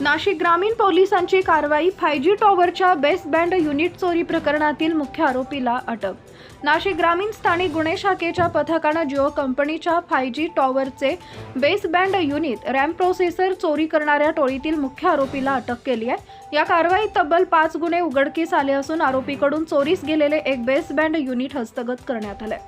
नाशिक ग्रामीण पोलिसांची कारवाई फाय जी टॉवरच्या बेस बँड युनिट चोरी प्रकरणातील मुख्य आरोपीला अटक. नाशिक ग्रामीण स्थानिक गुन्हे शाखेच्या पथकानं जिओ कंपनीच्या five G टॉवरचे base band unit RAM processor चोरी करणाऱ्या टोळीतील मुख्य आरोपीला अटक केली आहे. या कारवाईत तब्बल पाच गुन्हे उघडकीस आले असून आरोपीकडून चोरीस गेलेले एक बेस बँड युनिट हस्तगत करण्यात आलंय.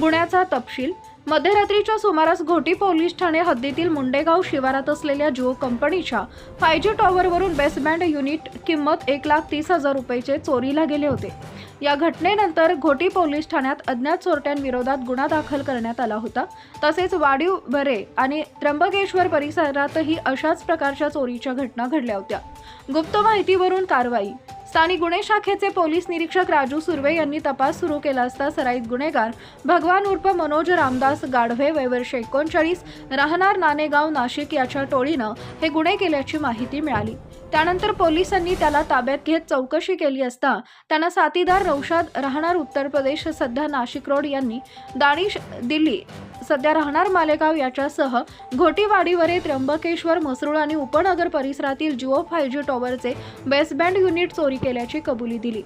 गुन्ह्याचा तपशील मध्यरात्रीच्या सुमारास घोटी पोलीस ठाणे हद्दीतील मुंडेगाव शिवारात असलेल्या जिओ कंपनीच्या फाय जी टॉवरवरून बेस्टबँड युनिट किंमत एक लाख तीस हजार रुपयेचे चोरीला गेले होते. या घटनेनंतर घोटी पोलीस ठाण्यात अज्ञात चोरट्यांविरोधात गुन्हा दाखल करण्यात आला होता. तसेच वाडीव बरे आणि त्र्यंबकेश्वर परिसरातही अशाच प्रकारच्या चोरीच्या घटना घडल्या होत्या. गुप्त माहितीवरून कारवाई स्थानिक गुन्हे शाखेचे पोलीस निरीक्षक राजू सुर्वे यांनी तपास सुरू केला असता सराईत गुन्हेगार भगवान उर्फ मनोज रामदास गाढवे वयवर्ष एकोणचाळीस राहणार नाणेगाव नाशिक याच्या टोळीनं हे गुन्हे केल्याची माहिती मिळाली. त्यानंतर पोलिसांनी त्याला ताब्यात घेत चौकशी केली असता त्यांना साथीदार नौशाद राहणार उत्तर प्रदेश सध्या नाशिक रोड यांनी दानिश दिल्ली सध्या राहणार मालेगाव याच्यासह घोटीवाडीवरे त्र्यंबकेश्वर मसरूळ आणि उपनगर परिसरातील जिओ फाय जी टॉवरचे बेस बँड युनिट चोरी केल्याची कबुली दिली.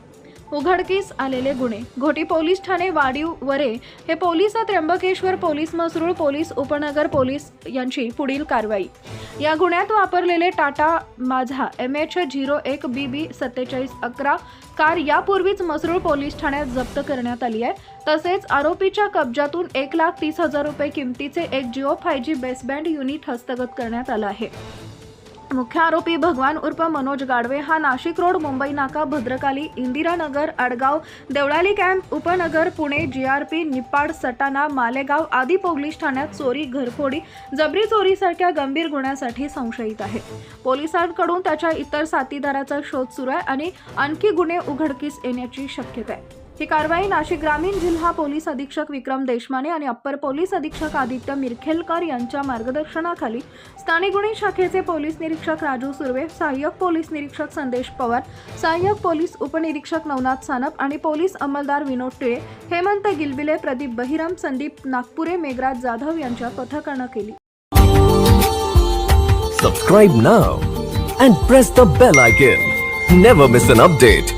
उघडकीस आलेले गुन्हे. घोटी पोलीस ठाणे वाडीव वरे हे police Trimbakeshwar police Masrul police Upnagar police यांची पुढील कारवाई. या गुन्ह्यात वापरलेले टाटा माझा एम एच झिरो एक बी बी सत्तेचाळीस अकरा कार यापूर्वीच मसरूळ पोलीस ठाण्यात जप्त करण्यात आली आहे. तसेच आरोपीच्या कब्जातून एक लाख तीस हजार रुपये किमतीचे एक Jio five G baseband unit हस्तगत करण्यात आलं आहे. मुख्य आरोपी भगवान उर्फ मनोज गाडवे हा Nashik road Mumbai Naka Bhadrakali Indiranagar Adgaon Deolali camp Upnagar Pune GRP Niphad Satana Malegaon आदी पोलीस ठाण्यात चोरी घरफोडी जबरी चोरीसारख्या गंभीर गुन्ह्यासाठी संशयित आहे. पोलिसांकडून त्याच्या इतर साथीदाराचा शोध सुरू आहे आणि आणखी गुन्हे उघडकीस येण्याची शक्यता आहे. ही कारवाई नाशिक ग्रामीण जिल्हा पोलीस अधीक्षक विक्रम देशमाने आणि अप्पर पोलीस अधीक्षक आदित्य मिरखेलकर यांच्या मार्गदर्शनाखाली स्थानिक गुन्हे शाखेचे पोलीस निरीक्षक राजू सुर्वे सहाय्यक पोलीस निरीक्षक संदेश पवार सहाय्यक पोलीस उपनिरीक्षक नवनाथ सानप आणि पोलीस अंमलदार विनोद टिळे हेमंत गिलबिले प्रदीप बहिरम संदीप नागपुरे मेघराज जाधव यांच्या पथकानं केली. Subscribe now and press the bell icon never miss an update